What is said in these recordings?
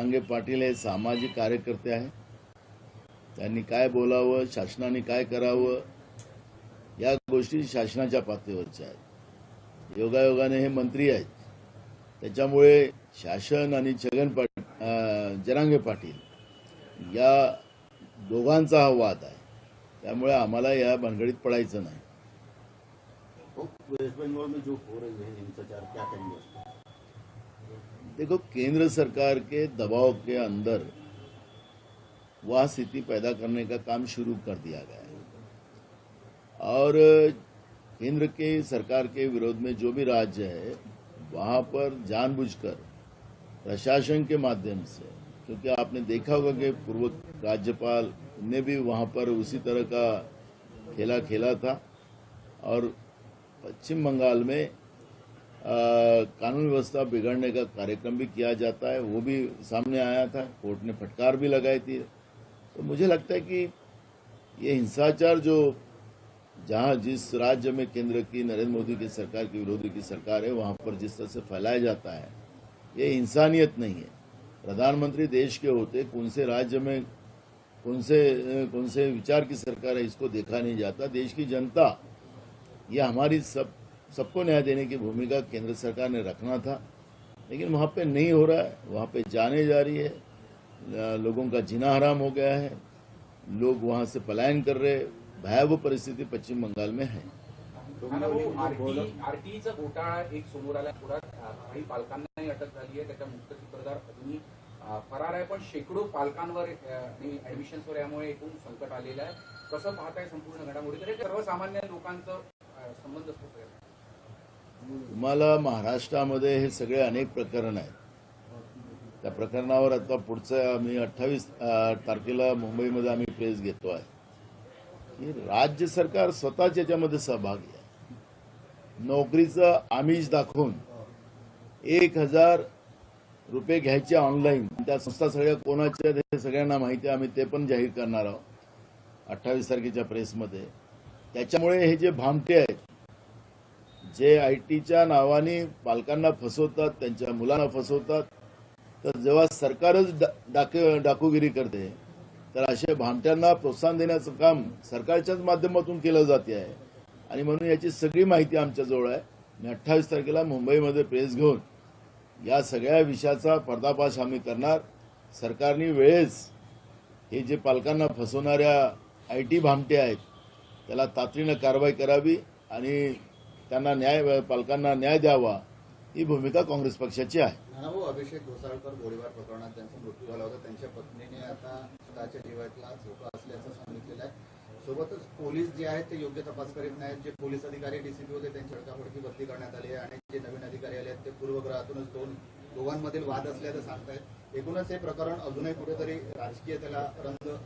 जरांगे पाटील हे सामाजिक कार्यकर्ते आहेत. त्यांनी काय बोलावं शासनाने काय करावं या गोष्टी शासनाच्या पातळीवरच्या आहेत. योगायोगाने हे मंत्री आहेत. त्याच्यामुळे शासन आणि छगन पाटील जरांगे पाटील या दोघांचा हा वाद आहे. त्यामुळे आम्हाला या भानगडीत पडायचं नाही. हो, वेस्ट बंगाल में जो हो रही है हिंसाचार क्या कहेंगे देखो, केंद्र सरकार के दबाव के अंदर वह स्थिति पैदा करने का काम शुरू कर दिया गया है। और केंद्र के, सरकार के विरोध में जो भी राज्य है, वहाँ पर जानबूझकर, प्रशासन के माध्यम से, क्योंकि आपने देखा होगा कि पूर्व राज्यपाल ने भी वहाँ पर उसी तरह का खेला खेला था। और पश्चिम बंगाल में कानून व्यवस्था बिगड़ने का कार्यक्रम भी किया जाता है, वो भी सामने आया था, कोर्ट ने फटकार भी लगाई थी। तो मुझे लगता है कि ये हिंसाचार जो जहाँ जिस राज्य में केंद्र की, नरेंद्र मोदी की सरकार की, विरोधी की सरकार है, वहाँ पर जिस तरह से फैलाया जाता है, ये इंसानियत नहीं है। प्रधानमंत्री देश के होते, कौन से राज्य में, कौन से कौन से विचार की सरकार है, इसको देखा नहीं जाता। देश की जनता, ये हमारी सब सबको न्याय देने की भूमिका केंद्र सरकार ने रखना था, लेकिन वहाँ पे नहीं हो रहा है। वहाँ पे जाने जा रही है। लोगों का जीना हराम हो गया है। लोग वहाँ से पलायन कर रहे भयावह परिस्थिति पश्चिम बंगाल में है। घोटाळा एक फरार पण शेकडो पालकांवर एकूण संकट आहे. कसं पाहताय संपूर्ण घडामोडी? तर हे सर्वसामान्य लोकांचं संबंध. तुम्हाला महाराष्ट्रामध्ये हे सगळे अनेक प्रकरण आहेत. त्या प्रकरणावर आता पुढचं आम्ही अठ्ठावीस तारखेला मुंबईमध्ये आम्ही प्रेस घेतो आहे. की राज्य सरकार स्वतःच याच्यामध्ये सहभागी आहे. नोकरीचं आमिष दाखवून एक हजार रुपये घ्यायचे ऑनलाईन. त्या संस्था सगळ्या कोणाच्या हे सगळ्यांना माहिती आहे. आम्ही ते पण जाहीर करणार आहोत अठ्ठावीस तारखेच्या प्रेसमध्ये. त्याच्यामुळे हे जे भामटे आहेत जे आय टीच्या नावाने पालकांना फसवतात त्यांच्या मुलांना फसवतात तर जेव्हा सरकारच डा- डाक डाकूगिरी करते तर अशा भामट्यांना प्रोत्साहन देण्याचं काम सरकारच्याच माध्यमातून केलं जाते आहे. आणि म्हणून याची सगळी माहिती आमच्याजवळ आहे. मी अठ्ठावीस तारखेला मुंबईमध्ये प्रेस घेऊन या सगळ्या विषयाचा पर्दाफाश आम्ही करणार. सरकारने वेळेस हे जे पालकांना फसवणाऱ्या आय टी भामटे आहेत त्याला तातडीनं कारवाई करावी आणि त्यांना न्याय पालकांना न्याय द्यावा ही भूमिका काँग्रेस पक्षाची आहे. अभिषेक घोसाळकर गोळीबार प्रकरणात त्यांचा मृत्यू झाला होता. त्यांच्या पत्नीने आता स्वतःच्या जीवातला धोका असल्याचं सांगितलेलं आहे. सोबतच पोलीस जे आहेत ते योग्य तपास करीत नाहीत. जे पोलीस अधिकारी डीसीपी होते त्यांची अडकापडकी बदली करण्यात आली आहे. आणि जे नवीन अधिकारी आले आहेत ते पूर्वग्रहातूनच दोन दोघांमधील वाद असल्याचं सांगतायत. एकूणच हे प्रकरण अजूनही कुठेतरी राजकीय त्याला रंग अ,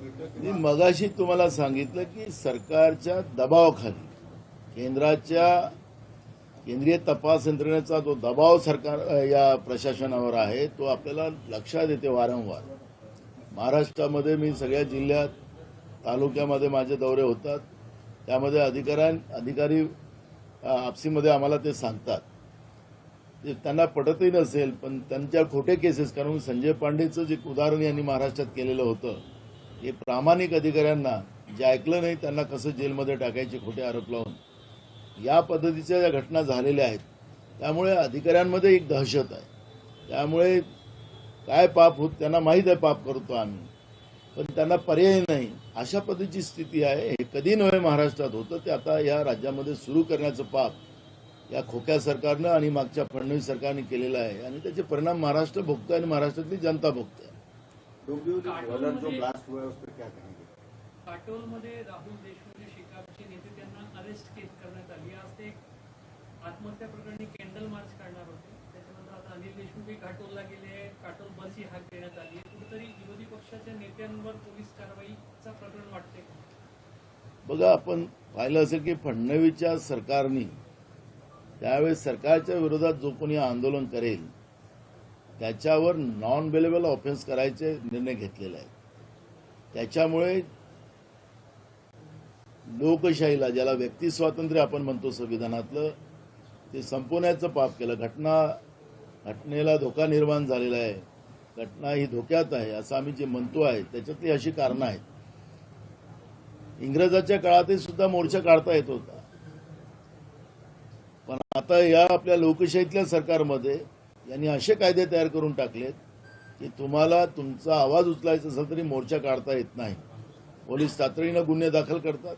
मिळतोय मी किंवा मगाशी तुम्हाला सांगितलं की सरकारच्या दबावाखाली केंद्राच्या केंद्रीय तपास यंत्रणेचा जो दबाव सरकार या प्रशासनावर आहे तो आपल्याला लक्षात येते वारंवार. महाराष्ट्रामध्ये मी सगळ्या जिल्ह्यात तालुक्यामध्ये माझे दौरे होतात. त्यामध्ये अधिकाऱ्यां अधिकारी आपसीमध्ये आम्हाला ते सांगतात. ते त्यांना पटतही नसेल पण त्यांच्या खोटे केसेस कारण संजय पांडेचं जे उदाहरण यांनी महाराष्ट्रात केलेलं होतं हे प्रामाणिक अधिकाऱ्यांना जे ऐकलं नाही त्यांना कसं जेलमध्ये टाकायचे खोटे आरोप लावून? या पद्धतीच्या ज्या घटना झालेल्या आहेत त्यामुळे अधिकाऱ्यांमध्ये एक दहशत आहे. त्यामुळे काय पाप होत त्यांना माहीत आहे पाप करतो आम्ही. पण त्यांना पर्याय नाही. अशा पद्धतीची स्थिती आहे. हे कधी नव्हे महाराष्ट्रात होतं ते आता या राज्यामध्ये सुरू करण्याचं पाप या खोक्या सरकारनं आणि मागच्या फडणवीस सरकारने केलेलं आहे. आणि त्याचे परिणाम महाराष्ट्र भोगतोय आणि महाराष्ट्रातली जनता भोगते है काटोलमध्ये राहुल देशमुख जे शेकापचे नेते त्यांना अरेस्ट केस करण्यात आली. आज ते आत्महत्या प्रकरणी कॅन्डल मार्च काढणार होते. त्याच्यानंतर आता अनिल देशमुख काटोलला गेले काटोल बसही हाक देण्यात आली कुठेतरी विरोधी पक्षाच्या नेत्यांवर पोलीस कारवाईचा प्रकरण वाटते बघा आपण पाहिलं असेल की फडणवीसच्या सरकारने त्यावेळेस सरकारच्या विरोधात जो कोणी आंदोलन करेल त्याच्यावर नॉन बेलेबल ऑफेन्स करायचे निर्णय घेतलेले आहेत. त्याच्यामुळे लोकशाहीला ज्याला व्यक्ती स्वातंत्र्य आपण म्हणतो संविधानातलं ते संपवण्याचं पाप केलं. घटना घटनेला धोका निर्माण झालेला आहे. घटना ही धोक्यात आहे असं आम्ही जे म्हणतो आहे त्याच्यातली अशी कारणं आहेत. इंग्रजाच्या काळातही सुद्धा मोर्चा काढता येत होता. पण आता या आपल्या लोकशाहीतल्या सरकारमध्ये यांनी असे कायदे तयार करून टाकलेत की तुम्हाला तुमचा आवाज उचलायचा असेल तरी मोर्चा काढता येत नाही. पोलीस तातडीनं गुन्हे दाखल करतात.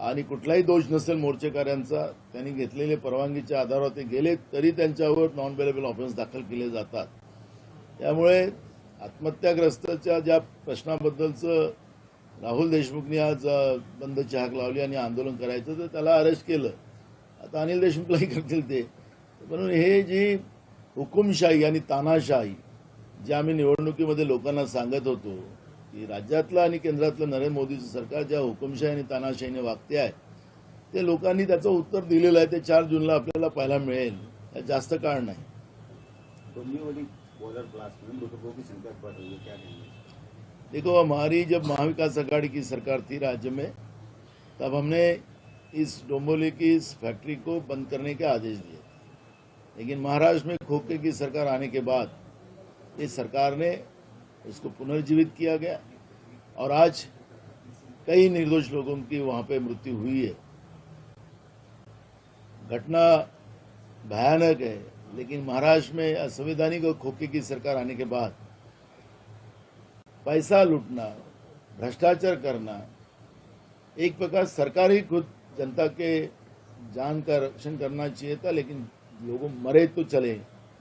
आणि कुठलाही दोष नसेल मोर्चेकऱ्यांचा त्यांनी घेतलेले परवानगीच्या आधारावर ते गेले तरी त्यांच्यावर नॉन बेलेबल ऑफेन्स दाखल केले जातात. त्यामुळे आत्महत्याग्रस्ताच्या ज्या प्रश्नाबद्दलचं राहुल देशमुखनी आज बंदची हाक लावली आणि आंदोलन करायचं तर त्याला अरेस्ट केलं. आता अनिल देशमुखलाही करतील ते. म्हणून हे जी हुकुमशाही आणि तानाशाही जे आम्ही निवडणुकीमध्ये लोकांना सांगत होतो की राज्यातलं आणि केंद्रातलं नरेंद्र मोदीचं सरकार ज्या हुकुमशाही आणि तानाशाहीने वागते आहे ते लोकांनी त्याचं उत्तर दिलेलं आहे. ते चार जूनला आपल्याला पाहायला मिळेल. यात जास्त काळ नाही. देखो हमारी जब महाविकास अघाड़ी की सरकार थी राज्य में तब हमने इस डोंबोली की इस फैक्ट्री को बंद करने के आदेश दिए। लेकिन महाराष्ट्र में खोखे की सरकार आने के बाद इस सरकार ने उसको पुनर्जीवित किया गया। और आज कई निर्दोष लोगों की वहाँ पे मृत्यु हुई है। घटना भयानक है, लेकिन महाराष्ट्र में असंवैधानिक और खोखे की सरकार आने के बाद पैसा लूटना, भ्रष्टाचार करना, एक प्रकार सरकार ही खुद जनता के जान का रक्षण करना चाहिए था, लेकिन लोगों मरे तो चले,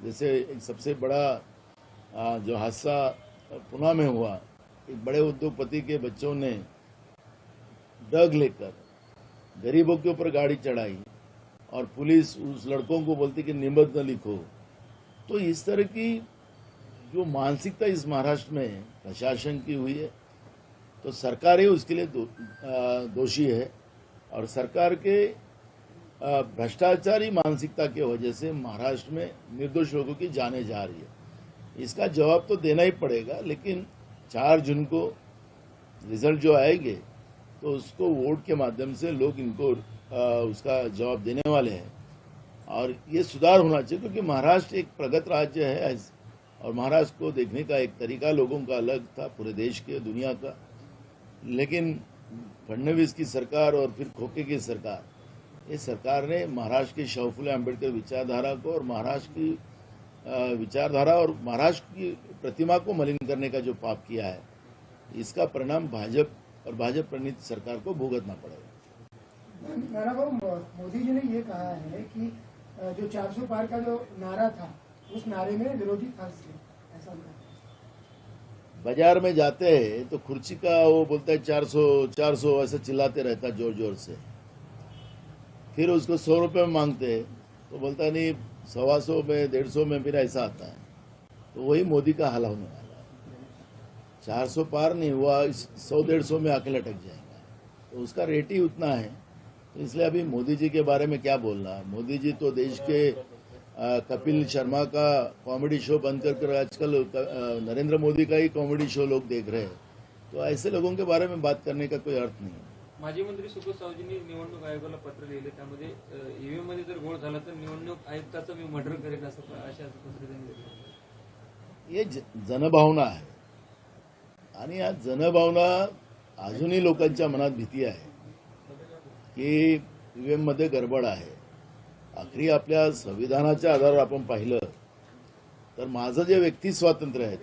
जैसे एक सबसे बड़ा जो हादसा पुणे में हुआ एक बड़े उद्योगपति के बच्चों ने ड्रग लेकर गरीबों के ऊपर गाड़ी चढ़ाई और पुलिस उस लड़कों को बोलती कि निबंध लिखो। तो इस तरह की जो मानसिकता इस महाराष्ट्र में प्रशासन की हुई है तो सरकार ही उसके लिए दो, दोषी है और सरकार के भ्रष्टाचारी मानसिकता की वजह से महाराष्ट्र में निर्दोष लोगों की जाने जा रही है। इसका जवाब तो देना ही पड़ेगा लेकिन चार जून को रिज़ल्ट जो आएँगे तो उसको वोट के माध्यम से लोग इनको आ, उसका जवाब देने वाले हैं। और ये सुधार होना चाहिए क्योंकि महाराष्ट्र एक प्रगत राज्य है और महाराष्ट्र को देखने का एक तरीका लोगों का अलग था पूरे देश के दुनिया का। लेकिन फडणवीस की सरकार और फिर खोके की सरकार ये सरकार ने महाराष्ट्र की शवफुले अंबेडकर विचारधारा को और महाराष्ट्र की विचारधारा और महाराष्ट्र की प्रतिमा को मलिन करने का जो पाप किया है इसका परिणाम भाजपा और भाजपा प्रणीत सरकार को भुगतना पड़ेगा। नाना मोदी जी ने ये कहा है कि जो 400 पार का जो नारा था उस नारे में विरोधी फंस ऐसा बाज़ार में जाते हैं तो खुर्ची का वो बोलता है चार सौ चार सौ ऐसा चिल्लाते रहता ज़ोर ज़ोर से। फिर उसको सौ रुपये में मांगते हैं तो बोलता नहीं सवा सौ में डेढ़ सौ में फिर ऐसा आता है। तो वही मोदी का हाल होने वाला है। चार सौ पार नहीं हुआ सौ डेढ़ सौ में आके लटक जाएगा। तो उसका रेट ही उतना है। तो इसलिए अभी मोदी जी के बारे में क्या बोलना मोदी जी तो देश के अ, कपिल शर्मा का कॉमेडी शो बंद कर आजकल नरेंद्र मोदी का ही कॉमेडी शो लोग देख रहे हैं। तो ऐसे लोगों के बारे में बात करने का कोई अर्थ नहीं है। माजी मंत्री सुबोध सावजींनी निवडणूक आयोगाला पत्र लिहिले. त्यामध्ये ईव्हीएममध्ये जर घोळ झाला तर निवडणूक आयुक्ताचं मी मर्डर करेन असं अशा पत्र त्यांनी हे ज- जनभावना आहे. आणि या जनभावना अजूनही लोकांच्या मनात भीती आहे. की ईव्हीएममध्ये गडबड आहे. आखरी आपल्या संविधानाच्या आधारावर आपण पाहिलं तर माझं जे व्यक्ती स्वातंत्र्य आहे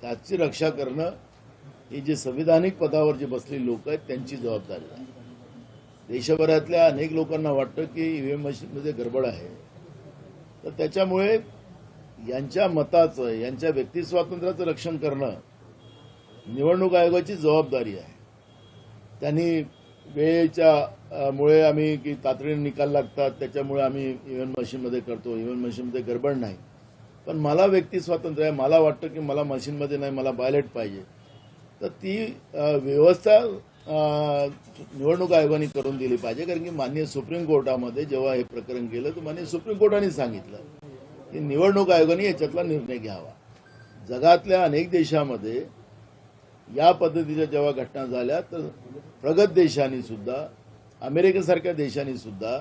त्याची रक्षा करणं ही जे संविधानिक पदावर जे बसलेली लोक आहेत त्यांची जबाबदारी आहे. देशभरातल्या अनेक लोकांना वाटतं की ईव्हीएम मशीनमध्ये गडबड आहे. तर त्याच्यामुळे यांच्या मताचं यांच्या व्यक्ती स्वातंत्र्याचं रक्षण करणं निवडणूक आयोगाची जबाबदारी आहे. त्यांनी वेळेच्या मुळे आम्ही की तातडीने निकाल लागतात त्याच्यामुळे आम्ही इव्हीएम मशीनमध्ये करतो. इव्हीएम मशीनमध्ये गडबड नाही. पण मला व्यक्ती स्वातंत्र्य आहे. मला वाटतं की मला मशीनमध्ये नाही मला बायलेट पाहिजे. तर ती व्यवस्था निवडणूक आयोगाने करून दिली पाहिजे. कारण की माननीय सुप्रीम कोर्टामध्ये जेव्हा हे प्रकरण गेलं तर माननीय सुप्रीम कोर्टाने सांगितलं की निवडणूक आयोगाने याच्यातला निर्णय घ्यावा. जगातल्या अनेक देशामध्ये या पद्धतीच्या जेव्हा घटना झाल्या तर प्रगत देशांनी सुद्धा अमेरिकेसारख्या देशांनी सुद्धा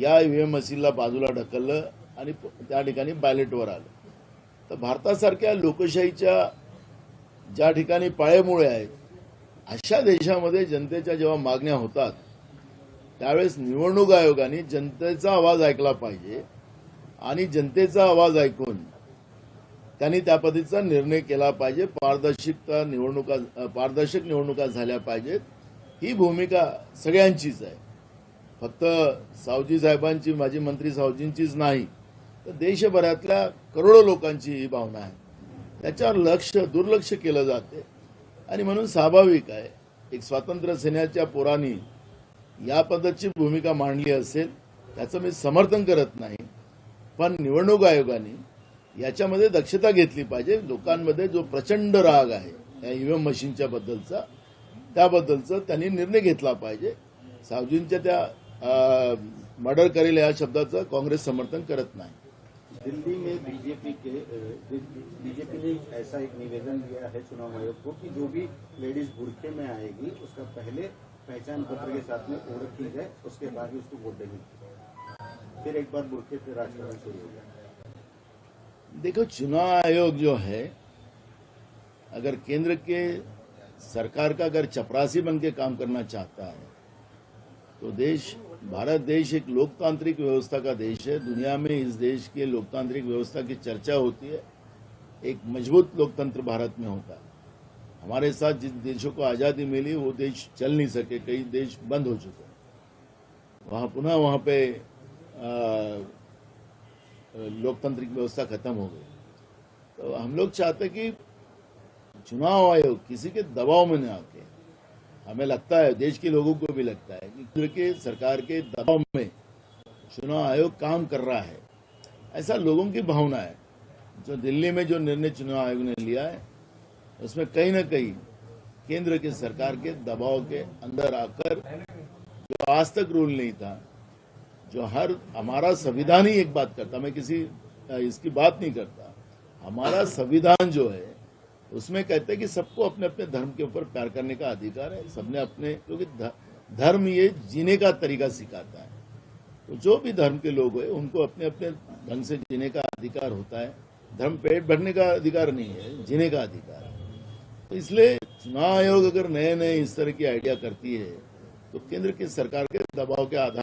या ईव्हीएम मशीनला बाजूला ढकललं आणि त्या ठिकाणी बॅलेटवर आलं. तर भारतासारख्या लोकशाहीच्या ज्या ठिकाणी पाळेमुळे आहेत अशा देशामध्ये जनतेच्या जेव्हा मागण्या होतात त्यावेळेस निवडणूक आयोगाने जनतेचा आवाज ऐकला पाहिजे आणि जनतेचा आवाज ऐकून त्यांनी त्या पद्धतीचा निर्णय केला पाहिजे. पारदर्शकता निवडणुका पारदर्शक निवडणुका झाल्या पाहिजेत. ही भूमिका सगळ्यांचीच आहे. फक्त सावजी साहेबांची माजी मंत्री सावजींचीच नाही तर देशभरातल्या करोडो लोकांची ही भावना आहे. त्याच्यावर लक्ष दुर्लक्ष केलं जाते. आणि म्हणून स्वाभाविक आहे एक स्वातंत्र्य सेनेच्या पोरांनी या पद्धतची भूमिका मांडली असेल त्याचं मी समर्थन करत नाही. पण निवडणूक आयोगाने याच्यामध्ये दक्षता घेतली पाहिजे. लोकांमध्ये जो प्रचंड राग आहे त्या ईव्हीएम मशीनच्या बद्दलचा त्याबद्दलचा त्यांनी निर्णय घेतला पाहिजे. सावजींच्या त्या मर्डर करेल या शब्दाचं काँग्रेस समर्थन करत नाही. दिल्ली में बीजेपी के बीजेपी ने ऐसा एक निवेदन दिया है चुनाव आयोग को कि जो भी लेडीज़ बुरखे में आएगी, उसका पहले पहचान पत्र के साथ में ओळख की जाए, उसके बाद ही उसको वोट देनी फिर एक बार बुरखे पे राजकारण शुरू हो गया देखो, चुनाव आयोग जो है, अगर केंद्र के सरकार का अगर चपरासी बन के काम करना चाहता है तो देश भारत देश एक लोकतांत्रिक व्यवस्था का देश है। दुनिया में इस देश के लोकतांत्रिक व्यवस्था की चर्चा होती है। एक मज़बूत लोकतंत्र भारत में होता है। हमारे साथ जिन देशों को आज़ादी मिली, वो देश चल नहीं सके, कई देश बंद हो चुके वहाँ पुनः वहाँ पे लोकतांत्रिक व्यवस्था खत्म हो गई। तो हम लोग चाहते कि चुनाव आयोग किसी के दबाव में न आके हमें लगता है, देश के लोगों को भी लगता है कि केंद्र के सरकार के दबाव में चुनाव आयोग काम कर रहा है। ऐसा लोगों की भावना है। जो दिल्ली में जो निर्णय चुनाव आयोग ने लिया है, उसमें कहीं ना कहीं केंद्र के सरकार के दबाव के अंदर आकर, जो आज तक रूल नहीं था, जो हर, हमारा संविधान ही एक बात करता, मैं किसी, इसकी बात नहीं करता। हमारा संविधान जो है उसमें कहते हैं कि सबको अपने अपने धर्म के ऊपर प्यार करने का अधिकार है। सबने अपने क्योंकि धर्म ये जीने का तरीका सिखाता है। तो जो भी धर्म के लोग हैं, उनको अपने अपने ढंग से जीने का अधिकार होता है। धर्म पेट भरने का अधिकार नहीं है, जीने का अधिकार है। तो इसलिए चुनाव आयोग अगर नए नए इस तरह की आइडिया करती है तो केंद्र की सरकार के दबाव के आधार